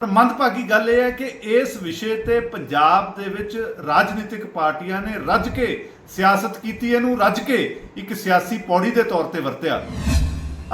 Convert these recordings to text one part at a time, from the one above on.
ਪਰ ਮੰਦਭਾਗੀ ਗੱਲ ਇਹ ਹੈ ਕਿ ਇਸ ਵਿਸ਼ੇ ਤੇ ਪੰਜਾਬ ਦੇ ਵਿੱਚ ਰਾਜਨੀਤਿਕ ਪਾਰਟੀਆਂ ਨੇ ਰੱਜ ਕੇ ਸਿਆਸਤ ਕੀਤੀ, ਇਹਨੂੰ ਰੱਜ ਕੇ ਇੱਕ ਸਿਆਸੀ ਪੌੜੀ ਦੇ ਤੌਰ ਤੇ ਵਰਤਿਆ।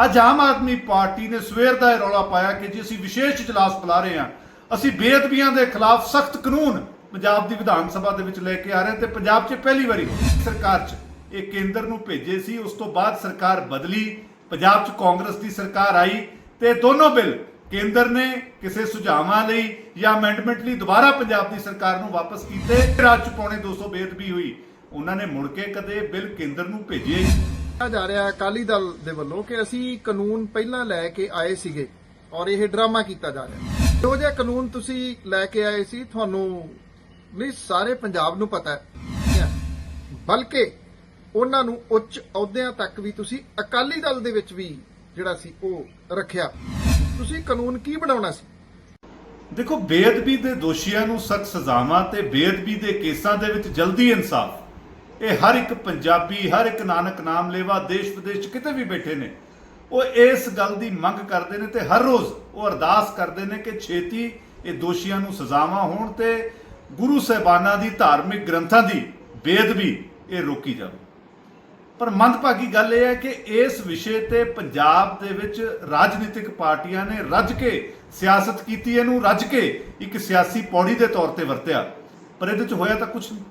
ਅੱਜ ਆਮ ਆਦਮੀ ਪਾਰਟੀ ਨੇ ਸਵੇਰ ਦਾ ਇਹ ਰੌਲਾ ਪਾਇਆ ਕਿ ਜੀ ਅਸੀਂ ਵਿਸ਼ੇਸ਼ ਇਜਲਾਸ ਬੁਲਾ ਰਹੇ ਹਾਂ, ਅਸੀਂ ਬੇਅਦਬੀਆਂ ਦੇ ਖਿਲਾਫ ਸਖਤ ਕਾਨੂੰਨ ਪੰਜਾਬ ਦੀ ਵਿਧਾਨ ਸਭਾ ਦੇ ਵਿੱਚ ਲੈ ਕੇ ਆ ਰਹੇ ਹਾਂ ਤੇ ਪੰਜਾਬ 'ਚ ਪਹਿਲੀ ਵਾਰੀ ਸਰਕਾਰ 'ਚ ਇਹ ਕੇਂਦਰ ਨੂੰ ਭੇਜੇ ਸੀ। ਉਸ ਤੋਂ ਬਾਅਦ ਸਰਕਾਰ ਬਦਲੀ, ਪੰਜਾਬ 'ਚ ਕਾਂਗਰਸ ਦੀ ਸਰਕਾਰ ਆਈ ਤੇ ਦੋਨੋਂ ਬਿੱਲ ਕੇਂਦਰ ਨੇ ਕਿਸੇ ਸੁਝਾਵਾਂ ਲਈ ਜਾਂ ਅਮੈਂਡਮੈਂਟ ਲਈ ਦੁਬਾਰਾ ਪੰਜਾਬ ਦੀ ਸਰਕਾਰ ਨੂੰ ਵਾਪਸ ਕੀਤੇ, ਰਾਜ 'ਚ ਪੌਣੇ 200 ਬੇਅਦਬੀ ਹੋਈ। ਉਹਨਾਂ ਨੇ ਮੁੜ ਕੇ ਕਦੇ ਬਿੱਲ ਕੇਂਦਰ ਨੂੰ ਭੇਜਿਆ ਹੀ ਕਿਹਾ ਜਾ ਰਿਹਾ ਅਕਾਲੀ ਦਲ ਦੇ ਵੱਲੋਂ ਕਿ ਅਸੀਂ ਕਾਨੂੰਨ ਪਹਿਲਾਂ ਲੈ ਕੇ ਆਏ ਸੀਗੇ ਔਰ ਇਹ ਡਰਾਮਾ ਕੀਤਾ ਜਾ ਰਿਹਾ ਜੋ ਜਿਹਾ ਕਾਨੂੰਨ ਤੁਸੀਂ ਲੈ ਕੇ ਆਏ ਸੀ, ਤੁਹਾਨੂੰ ਨਹੀਂ, ਸਾਰੇ ਪੰਜਾਬ ਨੂੰ ਪਤਾ ਹੈ। ਬਲਕਿ ਉਹਨਾਂ ਨੂੰ ਉੱਚ ਅਹੁਦਿਆਂ ਤੱਕ ਵੀ ਤੁਸੀਂ ਅਕਾਲੀ ਦਲ ਦੇ ਵਿੱਚ ਵੀ ਜਿਹੜਾ ਸੀ ਉਹ ਰੱਖਿਆ। ਤੁਸੀਂ ਕਾਨੂੰਨ ਕੀ ਬਣਾਉਣਾ ਸੀ? ਦੇਖੋ, ਬੇਅਦਬੀ ਦੇ ਦੋਸ਼ੀਆਂ ਨੂੰ ਸਖਤ ਸਜ਼ਾਵਾਂ ਤੇ ਬੇਅਦਬੀ ਦੇ ਕੇਸਾਂ ਦੇ ਵਿੱਚ ਜਲਦੀ ਇਨਸਾਫ। ਇਹ ਹਰ ਇੱਕ ਪੰਜਾਬੀ, ਹਰ ਇੱਕ ਨਾਨਕ ਨਾਮ ਲੇਵਾ ਦੇਸ਼ ਵਿਦੇਸ਼ 'ਚ ਕਿਤੇ ਵੀ ਬੈਠੇ ਨੇ। ਉਹ ਇਸ ਗੱਲ ਦੀ ਮੰਗ ਕਰਦੇ ਨੇ ਤੇ ਹਰ ਰੋਜ਼ ਉਹ ਅਰਦਾਸ ਕਰਦੇ ਨੇ ਕਿ ਛੇਤੀ ਇਹ ਦੋਸ਼ੀਆਂ ਨੂੰ ਸਜ਼ਾਵਾਂ ਹੋਣ ਤੇ ਗੁਰੂ ਸਾਹਿਬਾਨਾਂ ਦੀ ਧਾਰਮਿਕ ਗ੍ਰੰਥਾਂ ਦੀ ਬੇਅਦਬੀ ਇਹ ਰੋਕੀ ਜਾਵੇ। ਪਰ ਮੰਦਭਾਗੀ ਗੱਲ ਇਹ ਹੈ ਕਿ ਇਸ ਵਿਸ਼ੇ ਤੇ ਪੰਜਾਬ ਦੇ ਵਿੱਚ ਰਾਜਨੀਤਿਕ ਪਾਰਟੀਆਂ ਨੇ ਰੱਜ ਕੇ ਸਿਆਸਤ ਕੀਤੀ, ਇਹਨੂੰ ਰੱਜ ਕੇ ਇੱਕ ਸਿਆਸੀ ਪੌੜੀ ਦੇ ਤੌਰ ਤੇ ਵਰਤਿਆ। ਪਰ ਇਹਦੇ ਚ ਹੋਇਆ ਤਾਂ ਕੁਝ ਨਹੀਂ।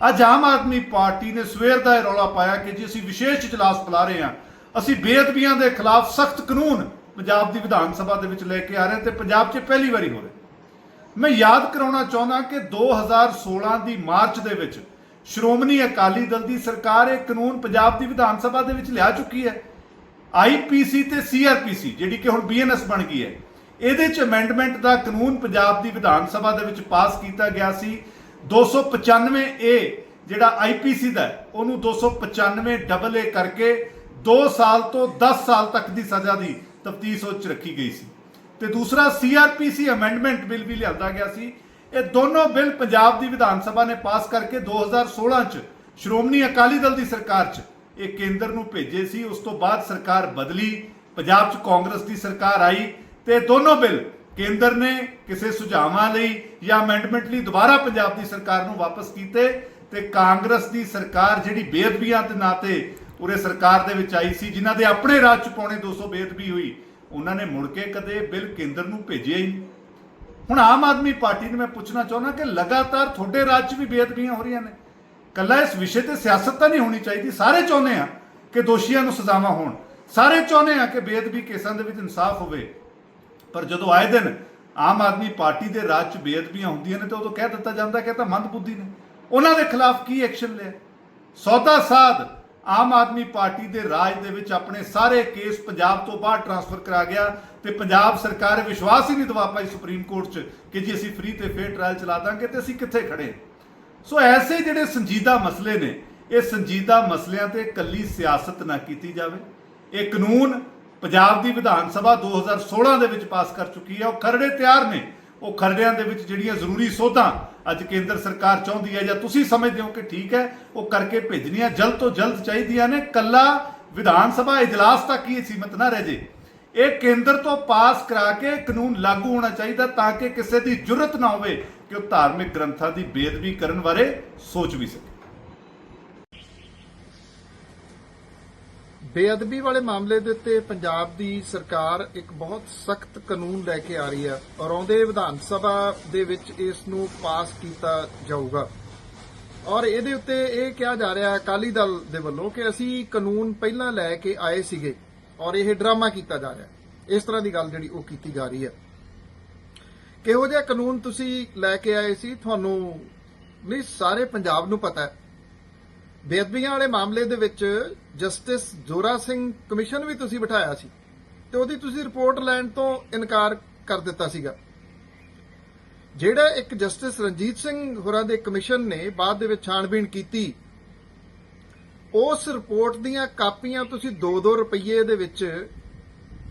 ਅੱਜ ਆਮ ਆਦਮੀ ਪਾਰਟੀ ਨੇ ਸਵੇਰ ਦਾ ਇਹ ਰੌਲਾ ਪਾਇਆ ਕਿ ਜੀ ਅਸੀਂ ਵਿਸ਼ੇਸ਼ ਇਜਲਾਸ ਬੁਲਾ ਰਹੇ ਹਾਂ, ਅਸੀਂ ਬੇਅਦਬੀਆਂ ਦੇ ਖਿਲਾਫ ਸਖਤ ਕਾਨੂੰਨ ਪੰਜਾਬ ਦੀ ਵਿਧਾਨ ਸਭਾ ਦੇ ਵਿੱਚ ਲੈ ਕੇ ਆ ਰਹੇ ਹਾਂ ਤੇ ਪੰਜਾਬ 'ਚ ਪਹਿਲੀ ਵਾਰੀ ਹੋ ਰਿਹਾ। ਮੈਂ ਯਾਦ ਕਰਾਉਣਾ ਚਾਹੁੰਦਾ ਕਿ 2016 ਦੀ ਮਾਰਚ ਦੇ ਵਿੱਚ ਸ਼੍ਰੋਮਣੀ ਅਕਾਲੀ ਦਲ ਦੀ ਸਰਕਾਰ ਇਹ ਕਾਨੂੰਨ ਪੰਜਾਬ ਦੀ ਵਿਧਾਨ ਸਭਾ ਦੇ ਵਿੱਚ ਲਿਆ ਚੁੱਕੀ ਹੈ। ਆਈਪੀਸੀ ਤੇ ਸੀਆਰਪੀਸੀ ਜਿਹੜੀ ਕਿ ਹੁਣ ਬੀਐਨਐਸ ਬਣ ਗਈ ਹੈ। ਇਹਦੇ ਚ ਅਮੈਂਡਮੈਂਟ ਦਾ ਕਾਨੂੰਨ ਪੰਜਾਬ ਦੀ ਵਿਧਾਨ ਸਭਾ ਦੇ ਵਿੱਚ ਪਾਸ ਕੀਤਾ ਗਿਆ ਸੀ। 295 ਏ ਜਿਹੜਾ ਆਈਪੀਸੀ ਦਾ ਹੈ, ਉਹਨੂੰ 295 ਡਬਲ ਏ ਕਰਕੇ 2 ਸਾਲ ਤੋਂ 10 ਸਾਲ ਤੱਕ ਦੀ ਸਜ਼ਾ ਦੀ ਤਫਤੀਸ਼ ਉਹ ਚ ਰੱਖੀ ਗਈ ਸੀ। ਤੇ ਦੂਸਰਾ ਸੀਆਰਪੀਸੀ ਅਮੈਂਡਮੈਂਟ ਬਿੱਲ ਵੀ ਲਿਆਂਦਾ ਗਿਆ ਸੀ। ਇਹ ਦੋਨੋਂ ਬਿੱਲ ਪੰਜਾਬ ਦੀ ਵਿਧਾਨ ਸਭਾ ਨੇ ਪਾਸ ਕਰਕੇ 2016 ਚ ਸ਼੍ਰੋਮਣੀ ਅਕਾਲੀ ਦਲ ਦੀ ਸਰਕਾਰ ਚ ਇਹ ਕੇਂਦਰ ਨੂੰ ਭੇਜੇ ਸੀ। ਉਸ ਤੋਂ ਬਾਅਦ ਸਰਕਾਰ ਬਦਲੀ, ਪੰਜਾਬ ਚ ਕਾਂਗਰਸ ਦੀ ਸਰਕਾਰ ਆਈ ਤੇ ਦੋਨੋਂ ਬਿੱਲ ਕੇਂਦਰ ਨੇ ਕਿਸੇ ਸੁਝਾਵਾਂ ਲਈ ਜਾਂ ਅਮੈਂਡਮੈਂਟ ਲਈ ਦੁਬਾਰਾ ਪੰਜਾਬ ਦੀ ਸਰਕਾਰ ਨੂੰ ਵਾਪਸ ਕੀਤੇ ਤੇ ਕਾਂਗਰਸ ਦੀ ਸਰਕਾਰ ਜਿਹੜੀ ਬੇਅਦਬੀਆਂ ਦੇ ਨਾਂ ਤੇ ਉਰੇ ਸਰਕਾਰ ਦੇ ਵਿੱਚ ਆਈ ਸੀ, ਜਿਨ੍ਹਾਂ ਦੇ ਆਪਣੇ ਰਾਜ ਚ ਪੌਣੇ 200 ਬੇਅਦਬੀ ਹੋਈ, ਉਹਨਾਂ ਨੇ ਮੁੜ ਕੇ ਕਦੇ ਬਿੱਲ ਕੇਂਦਰ ਨੂੰ ਭੇਜਿਆ ਹੀ ਹੁਣ ਆਮ ਆਦਮੀ ਪਾਰਟੀ ਨੂੰ ਮੈਂ ਪੁੱਛਣਾ ਚਾਹੁੰਦਾ ਕਿ ਲਗਾਤਾਰ ਤੁਹਾਡੇ ਰਾਜ 'ਚ ਵੀ ਬੇਅਦਬੀਆਂ ਹੋ ਰਹੀਆਂ ਨੇ। ਕੱਲਾ ਇਸ ਵਿਸ਼ੇ ਤੇ ਸਿਆਸਤ ਤਾਂ ਨਹੀਂ ਹੋਣੀ ਚਾਹੀਦੀ। ਸਾਰੇ ਚਾਹੁੰਦੇ ਆ ਕਿ ਦੋਸ਼ੀਆਂ ਨੂੰ ਸਜ਼ਾਵਾਂ ਹੋਣ। ਸਾਰੇ ਚਾਹੁੰਦੇ ਆ ਕਿ ਬੇਅਦਬੀ ਕੇਸਾਂ ਦੇ ਵਿੱਚ ਇਨਸਾਫ ਹੋਵੇ। ਪਰ ਜਦੋਂ ਆਏ ਦਿਨ ਆਮ ਆਦਮੀ ਪਾਰਟੀ ਦੇ ਰਾਜ 'ਚ ਬੇਅਦਬੀਆਂ ਹੁੰਦੀਆਂ ਨੇ ਤਾਂ ਉਦੋਂ ਕਹਿ ਦਿੱਤਾ ਜਾਂਦਾ ਕਿ ਇਹ ਤਾਂ ਮੰਦਬੁੱਧੀ ਨੇ। ਉਹਨਾਂ ਦੇ ਖਿਲਾਫ ਕੀ ਐਕਸ਼ਨ ਲਿਆ? ਸੌਦਾ ਸਾਧ ਆਮ ਆਦਮੀ ਪਾਰਟੀ ਦੇ ਰਾਜ ਦੇ ਵਿੱਚ ਆਪਣੇ ਸਾਰੇ ਕੇਸ ਪੰਜਾਬ ਤੋਂ ਬਾਹਰ ਟਰਾਂਸਫਰ ਕਰਾ ਗਿਆ ਤੇ ਪੰਜਾਬ ਸਰਕਾਰ ਵਿਸ਼ਵਾਸ ਹੀ ਨਹੀਂ ਦਵਾ ਪਾਈ ਸੁਪਰੀਮ ਕੋਰਟ 'ਚ ਕਿ ਜੀ ਅਸੀਂ ਫ੍ਰੀ ਤੇ ਫੇਅਰ ਟ੍ਰਾਇਲ ਚਲਾ ਦਾਂਗੇ ਤੇ ਅਸੀਂ ਕਿੱਥੇ ਖੜੇ ਸੋ ਐਸੇ ਜਿਹੜੇ ਸੰਜੀਦਾ ਮਸਲੇ ਨੇ, ਇਹ ਸੰਜੀਦਾ ਮਸਲਿਆਂ ਤੇ ਕੱਲੀ ਸਿਆਸਤ ਨਾ ਕੀਤੀ ਜਾਵੇ। ਇਹ ਕਾਨੂੰਨ ਪੰਜਾਬ ਦੀ ਵਿਧਾਨ ਸਭਾ 2016 ਦੇ ਵਿੱਚ ਪਾਸ ਕਰ ਚੁੱਕੀ ਹੈ, ਉਹ ਖਰੜੇ ਤਿਆਰ ਨੇ। ਉਹ ਖਰੜਿਆਂ ਦੇ ਵਿੱਚ ਜਿਹੜੀਆਂ ਜ਼ਰੂਰੀ ਸੋਧਾਂ ਅੱਜ ਕੇਂਦਰ ਸਰਕਾਰ ਚਾਹੁੰਦੀ ਹੈ ਜਾਂ ਤੁਸੀਂ ਸਮਝਦੇ ਹੋ ਕਿ ਠੀਕ ਹੈ, ਉਹ ਕਰਕੇ ਭੇਜਣੀਆਂ ਜਲਦ ਤੋਂ ਜਲਦ ਚਾਹੀਦੀਆਂ ਨੇ। ਕੱਲਾ ਵਿਧਾਨ ਸਭਾ ਇਜਲਾਸ ਤੱਕ ਹੀ ਸੀਮਤ ਨਾ ਰਹਿ ਜੇ। ਇਹ ਕੇਂਦਰ ਤੋਂ ਪਾਸ ਕਰਾ ਕੇ ਕਾਨੂੰਨ ਲਾਗੂ ਹੋਣਾ ਚਾਹੀਦਾ ਤਾਂ ਕਿ ਕਿਸੇ ਦੀ ਜੁਰਤ ਨਾ ਹੋਵੇ ਕਿ ਉਹ ਧਾਰਮਿਕ ਗ੍ਰੰਥਾਂ ਦੀ ਬੇਅਦਬੀ ਕਰਨ ਬਾਰੇ ਸੋਚ ਵੀ ਸਕੇ। ਬੇਅਦਬੀ ਵਾਲੇ ਮਾਮਲੇ ਦੇ ਉੱਤੇ ਪੰਜਾਬ ਦੀ ਸਰਕਾਰ ਇੱਕ ਬਹੁਤ ਸਖਤ ਕਾਨੂੰਨ ਲੈ ਕੇ ਆ ਰਹੀ ਹੈ ਔਰ ਆਉਂਦੇ ਵਿਧਾਨ ਸਭਾ ਦੇ ਵਿੱਚ ਇਸ ਨੂੰ ਪਾਸ ਕੀਤਾ ਜਾਊਗਾ। ਔਰ ਇਹਦੇ ਉੱਤੇ ਇਹ ਕਿਹਾ ਜਾ ਰਿਹਾ ਅਕਾਲੀ ਦਲ ਦੇ ਵੱਲੋਂ ਕਿ ਅਸੀਂ ਕਾਨੂੰਨ ਪਹਿਲਾਂ ਲੈ ਕੇ ਆਏ ਸੀਗੇ ਔਰ ਇਹ ਡਰਾਮਾ ਕੀਤਾ ਜਾ ਰਿਹਾ ਇਸ ਤਰ੍ਹਾਂ ਦੀ ਗੱਲ ਜਿਹੜੀ ਉਹ ਕੀਤੀ ਜਾ ਰਹੀ ਹੈ। ਕਿਹੋ ਜਿਹਾ ਕਾਨੂੰਨ ਤੁਸੀਂ ਲੈ ਕੇ ਆਏ ਸੀ? ਤੁਹਾਨੂੰ ਨਹੀਂ, ਸਾਰੇ ਪੰਜਾਬ ਨੂੰ ਪਤਾ ਹੈ। ਬੇਅਦਬੀਆਂ ਵਾਲੇ ਮਾਮਲੇ ਦੇ ਵਿੱਚ ਜਸਟਿਸ ਜੋਰਾ ਸਿੰਘ ਕਮਿਸ਼ਨ ਵੀ ਤੁਸੀਂ ਬਿਠਾਇਆ ਸੀ ਤੇ ਉਹਦੀ ਤੁਸੀਂ ਰਿਪੋਰਟ ਲੈਣ ਤੋਂ ਇਨਕਾਰ ਕਰ ਦਿੱਤਾ ਸੀਗਾ। ਜਿਹੜਾ ਇੱਕ ਜਸਟਿਸ ਰਣਜੀਤ ਸਿੰਘ ਹੋਰਾਂ ਦੇ ਕਮਿਸ਼ਨ ਨੇ ਬਾਅਦ ਦੇ ਵਿੱਚ ਛਾਣਬੀਣ ਕੀਤੀ, ਉਸ ਰਿਪੋਰਟ ਦੀਆਂ ਕਾਪੀਆਂ ਤੁਸੀਂ 2-2 ਰੁਪਏ ਦੇ ਵਿੱਚ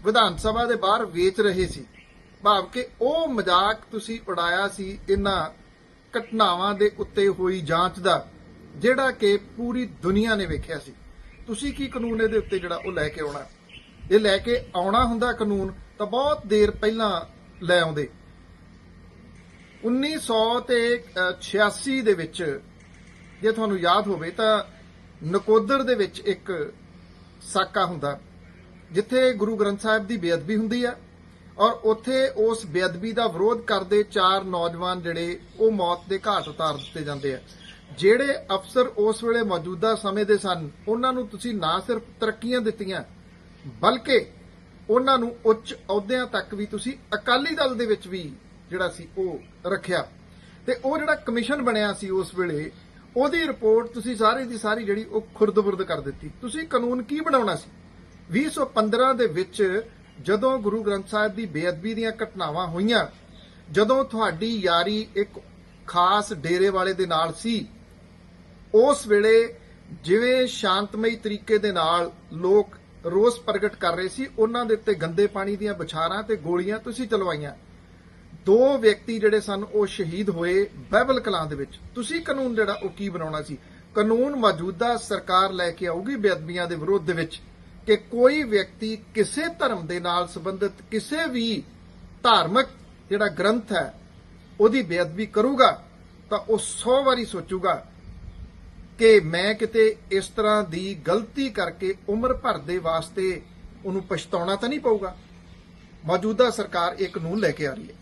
ਵਿਧਾਨ ਸਭਾ ਦੇ ਬਾਹਰ ਵੇਚ ਰਹੇ ਸੀ। ਭਾਵ ਕਿ ਉਹ ਮਜ਼ਾਕ ਤੁਸੀਂ ਉਡਾਇਆ ਸੀ, ਇਹਨਾਂ ਘਟਨਾਵਾਂ ਦੇ ਉੱਤੇ ਹੋਈ ਜਾਂਚ ਦਾ। ਜਿਹੜਾ ਕਿ ਪੂਰੀ ਦੁਨੀਆ ਨੇ ਵੇਖਿਆ ਸੀ। ਤੁਸੀਂ ਕੀ ਕਾਨੂੰਨ ਇਹਦੇ ਉੱਤੇ ਜਿਹੜਾ ਉਹ ਲੈ ਕੇ ਆਉਣਾ? ਇਹ ਲੈ ਕੇ ਆਉਣਾ ਹੁੰਦਾ ਕਾਨੂੰਨ ਤਾਂ ਬਹੁਤ ਦੇਰ ਪਹਿਲਾਂ ਲੈ ਆਉਂਦੇ। 1900 ਤੇ ਅ, 86 ਦੇ ਵਿੱਚ ਜੇ ਤੁਹਾਨੂੰ ਯਾਦ ਹੋਵੇ ਤਾਂ ਨਕੋਦਰ ਦੇ ਵਿੱਚ ਇੱਕ ਸਾਕਾ ਹੁੰਦਾ ਜਿੱਥੇ ਗੁਰੂ ਗ੍ਰੰਥ ਸਾਹਿਬ ਦੀ ਬੇਅਦਬੀ ਹੁੰਦੀ ਹੈ ਔਰ ਉੱਥੇ ਉਸ ਬੇਅਦਬੀ ਦਾ ਵਿਰੋਧ ਕਰਦੇ ਚਾਰ ਨੌਜਵਾਨ ਜਿਹੜੇ ਉਹ ਮੌਤ ਦੇ ਘਾਟ ਉਤਾਰ ਦਿੱਤੇ ਜਾਂਦੇ ਆ। ਜਿਹੜੇ ਅਫਸਰ ਉਸ ਵੇਲੇ ਮੌਜੂਦਾ ਸਮੇਂ ਦੇ ਸਨ, ਉਹਨਾਂ ਨੂੰ ਤੁਸੀਂ ਨਾ ਸਿਰਫ ਤਰੱਕੀਆਂ ਦਿੱਤੀਆਂ, ਬਲਕਿ ਉਹਨਾਂ ਨੂੰ ਉੱਚ ਅਹੁਦਿਆਂ ਤੱਕ ਵੀ ਤੁਸੀਂ ਅਕਾਲੀ ਦਲ ਦੇ ਵਿੱਚ ਵੀ ਜਿਹੜਾ ਸੀ ਉਹ ਰੱਖਿਆ। ਤੇ ਉਹ ਜਿਹੜਾ ਕਮਿਸ਼ਨ ਬਣਿਆ ਸੀ ਉਸ ਵੇਲੇ, ਉਹਦੀ ਰਿਪੋਰਟ ਤੁਸੀਂ ਸਾਰੀ ਦੀ ਸਾਰੀ ਜਿਹੜੀ ਉਹ ਖੁਰਦ-ਬੁਰਦ ਕਰ ਦਿੱਤੀ। ਤੁਸੀਂ ਕਾਨੂੰਨ ਕੀ ਬਣਾਉਣਾ ਸੀ? 2015 ਦੇ ਵਿੱਚ ਜਦੋਂ ਗੁਰੂ ਗ੍ਰੰਥ ਸਾਹਿਬ ਦੀ ਬੇਅਦਬੀ ਦੀਆਂ ਘਟਨਾਵਾਂ ਹੋਈਆਂ, ਜਦੋਂ ਤੁਹਾਡੀ ਯਾਰੀ ਇੱਕ ਖਾਸ ਡੇਰੇ ਵਾਲੇ ਦੇ ਨਾਲ ਸੀ ਉਸ ਵੇਲੇ ਜਿਵੇਂ ਸ਼ਾਂਤਮਈ ਤਰੀਕੇ ਦੇ ਨਾਲ ਲੋਕ ਰੋਸ ਪ੍ਰਗਟ ਕਰ ਰਹੇ ਸੀ, ਉਹਨਾਂ ਦੇ ਉੱਤੇ ਗੰਦੇ ਪਾਣੀ ਦੀਆਂ ਬਛਾਰਾਂ ਤੇ ਗੋਲੀਆਂ ਤੁਸੀਂ ਚਲਵਾਈਆਂ। ਦੋ ਵਿਅਕਤੀ ਜਿਹੜੇ ਸਨ, ਉਹ ਸ਼ਹੀਦ ਹੋਏ ਬਾਈਬਲ ਕਲਾਂ ਦੇ ਵਿੱਚ। ਤੁਸੀਂ ਕਾਨੂੰਨ ਜਿਹੜਾ, ਉਹ ਕੀ ਬਣਾਉਣਾ ਸੀ? ਕਾਨੂੰਨ ਮੌਜੂਦਾ ਸਰਕਾਰ ਲੈ ਕੇ ਆਊਗੀ ਬੇਅਦਬੀਆਂ ਦੇ ਵਿਰੋਧ ਦੇ ਵਿੱਚ ਕਿ ਕੋਈ ਵਿਅਕਤੀ ਕਿਸੇ ਧਰਮ ਦੇ ਨਾਲ ਸੰਬੰਧਿਤ ਕਿਸੇ ਵੀ ਧਾਰਮਿਕ ਜਿਹੜਾ ਗ੍ਰੰਥ ਹੈ, ਉਹਦੀ ਬੇਅਦਬੀ ਕਰੂਗਾ ਤਾਂ ਉਹ 100 ਵਾਰੀ ਸੋਚੂਗਾ ਕਿ ਮੈਂ ਕਿਤੇ ਇਸ ਤਰ੍ਹਾਂ ਦੀ ਗਲਤੀ ਕਰਕੇ ਉਮਰ ਭਰ ਦੇ ਵਾਸਤੇ ਉਹਨੂੰ ਪਛਤਾਉਣਾ ਤਾਂ ਨਹੀਂ ਪਊਗਾ। ਮੌਜੂਦਾ ਸਰਕਾਰ ਇਹ ਕਾਨੂੰਨ ਲੈ ਕੇ ਆ ਰਹੀ ਹੈ।